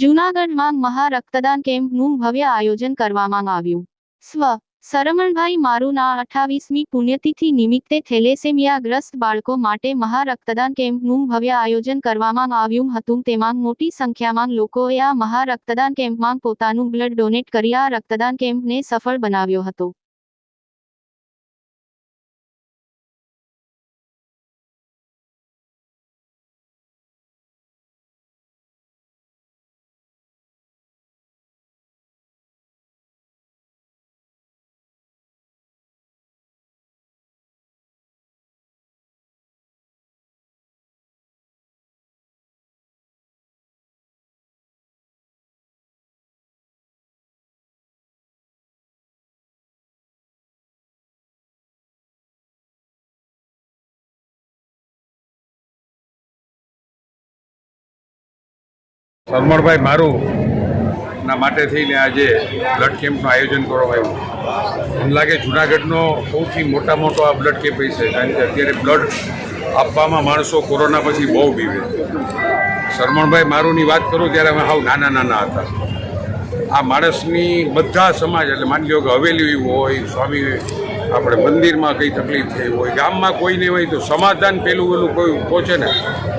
જૂનાગઢમાં મહારક્તદાન કેમ્પનું ભવ્ય આયોજન કરવામાં આવ્યું. સ્વ. સરમણભાઈ મારુના અઠ્ઠાવીસમી પુણ્યતિથિ નિમિત્તે થેલેસેમિયાગ્રસ્ત બાળકો માટે મહારક્તદાન કેમ્પનું ભવ્ય આયોજન કરવામાં આવ્યું હતું. તેમાં મોટી સંખ્યામાં લોકોએ આ મહારક્તદાન કેમ્પમાં પોતાનું બ્લડ ડોનેટ કરી આ રક્તદાન કેમ્પને સફળ બનાવ્યો હતો. સરમણભાઈ મારું ના માટે થઈને આજે બ્લડ કેમ્પનું આયોજન કરવામાં આવ્યું. મને લાગે જુનાગઢનો સૌથી મોટા મોટો આ બ્લડ કેમ્પ છે કારણ કે અત્યારે બ્લડ આપવામાં માણસો કોરોના પછી બહુ બીવે સરમણભાઈ મારુંની વાત કરું ત્યારે અમે હાવ નાના નાના હતા. આ માણસની બધા સમાજ, એટલે માની લો કે હવેલી હોય, સ્વામી આપણે મંદિરમાં કંઈ તકલીફ થઈ હોય, ગામમાં કોઈ નહીં હોય તો સમાધાન પેલું પેલું કોઈ પહોંચે ને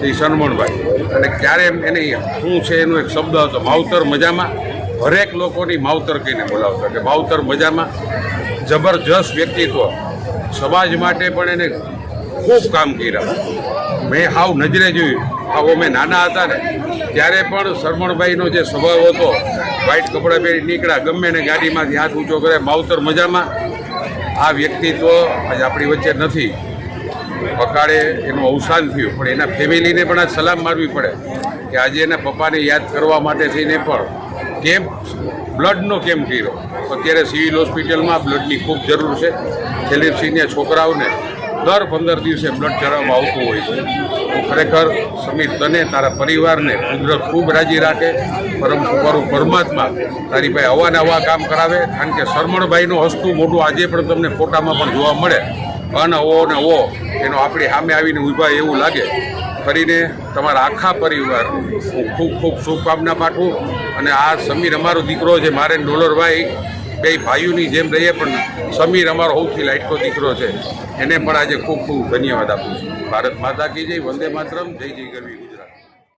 એ સરમણભાઈ અને ક્યારે એને શું છે એનો એક શબ્દ હતો માવતર મજામાં, હરેક લોકોની માવતર કહીને બોલાવતા કે માવતર મજામાં, જબરજસ્ત વ્યક્તિત્વ. સમાજ માટે પણ એને ખૂબ કામ કર્યા. મેં હાવ નજરે જોયું. હાવ અમે નાના હતા ને, ત્યારે પણ શરમણભાઈનો જે સ્વભાવ હતો વ્હાઇટ કપડાં પહેરી નીકળ્યા, ગમે ને ગાડીમાંથી હાથ ઊંચો કરે માવતર મજામાં આ વ્યક્તિત્વ આજે આપણી વચ્ચે નથી. પકાળે એનું અવસાન થયું, પણ એના ફેમિલીને પણ આ સલામ મારવી પડે કે આજે એના પપ્પાને યાદ કરવા માટે થઈને પણ કેમ્પ બ્લડનો કેમ્પ કર્યો? અત્યારે સિવિલ હોસ્પિટલમાં બ્લડની ખૂબ જરૂર છે. દિલીપસિંહને છોકરાઓને દર પંદર દિવસે બ્લડ ચડાવવામાં આવતું હોય છે. ખરેખર સમીર, તને, તારા પરિવારને કુદરત ખૂબ રાજી રાખે. પરમ કૃપાળુ પરમાત્મા તારી પાસે અવાનવા કામ કરાવે. કારણ કે શરમણભાઈનું હસતું મોટું આજે પણ તમને ફોટામાં પણ જોવા મળે. અન, ઓ ને, ઓ, એનો આપણી સામે આવીને ઊભા એવું લાગે. કરીને તમારા આખા પરિવાર હું ખૂબ ખૂબ શુભકામના પાઠવું. અને આ સમીર અમારો દીકરો છે, મારે ડોલરભાઈ. બે ભાઈઓની જેમ રહીએ પણ સમીર અમારો સૌથી લાઇટકો દીકરો છે. એને પણ આજે ખૂબ ખૂબ ધન્યવાદ આપું છું. ભારત માતા કી જય, વંદે માતરમ, જય જય ગરવી.